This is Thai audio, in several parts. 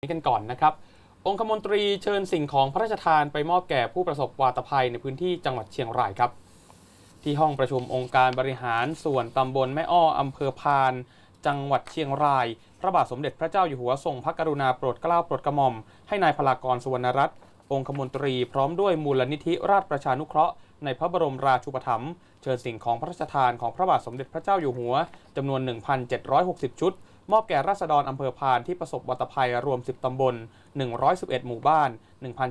นี้กันก่อนนะครับ องคมนตรีเชิญสิ่งของพระราชทานไปมอบแก่ผู้ประสบวาตภัยในพื้นที่จังหวัดเชียงรายครับ ที่ห้องประชุมองค์การบริหารส่วนตำบลแม่อ้ออำเภอพาน จังหวัดเชียงราย พระบาทสมเด็จพระเจ้าอยู่หัวทรงพระกรุณาโปรดเกล้าโปรดกระหม่อม ให้นายพลากรสุวรรณรัตน์องคมนตรีพร้อมด้วยมูลนิธิราชประชานุเคราะห์ในพระบรมราชูปถัมภ์เชิญสิ่งของพระราชทานของพระบาทสมเด็จพระเจ้าอยู่หัวจำนวน 1,760 ชุด มอบแก่ราษฎรอำเภอพานที่ประสบวัตภัยรวม 10 ตำบล 111 หมู่บ้าน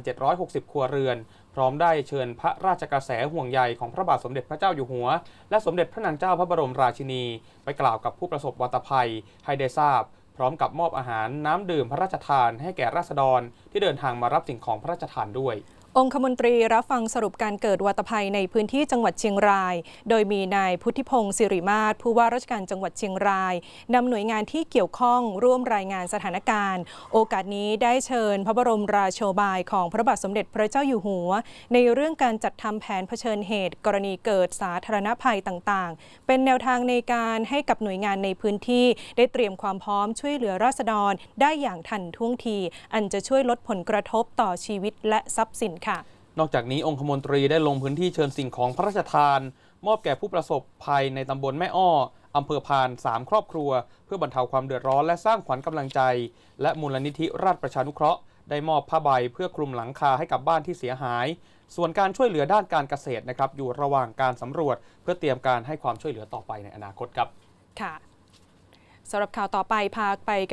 1,760 ครัวเรือน พร้อมได้เชิญพระราชกระแสห่วงใยของพระบาทสมเด็จพระเจ้าอยู่หัว และสมเด็จพระนางเจ้าพระบรมราชินี ไปกล่าวกับผู้ประสบวัตภัยให้ได้ทราบ พร้อมกับมอบอาหารน้ำดื่มพระราชทานให้แก่ราษฎรที่เดินทางมารับสิ่งของพระราชทานด้วย องคมนตรีรับฟังสรุปการเกิดวัตภัยในพื้นที่จังหวัดเชียงราย โดยมีนายพุทธิพงศ์สิริมาศผู้ว่าราชการจังหวัดเชียงรายนำหน่วยงานที่เกี่ยวข้องร่วมรายงานสถานการณ์ โอกาสนี้ได้เชิญพระบรมราโชบายของพระบาทสมเด็จพระเจ้าอยู่หัว ในเรื่องการจัดทำแผนเผชิญเหตุ กรณีเกิดสาธารณภัยต่างๆ เป็นแนวทางในการให้กับหน่วยงานในพื้นที่ ได้เตรียมความพร้อมช่วยเหลือราษฎร ได้อย่างทันท่วงที อันจะช่วยลดผลกระทบต่อชีวิตและทรัพย์สินค่ะนอกจากนี้องคมนตรีได้ลงพื้นที่เชิญสิ่งของพระราชทาน มอบแก่ผู้ประสบภัยในตำบลแม่อ้ออำเภอพาน 3 ครอบครัว เพื่อบรรเทาความเดือดร้อนและสร้างขวัญกำลังใจ และมูลนิธิราชประชานุเคราะห์ได้มอบผ้าใบเพื่อคลุมหลังคาให้กับบ้านที่เสียหาย ส่วนการช่วยเหลือด้านการเกษตรนะครับอยู่ระหว่างการสำรวจ เพื่อเตรียมการให้ความช่วยเหลือต่อไปในอนาคตครับ ค่ะสำหรับข่าวต่อไปพาไป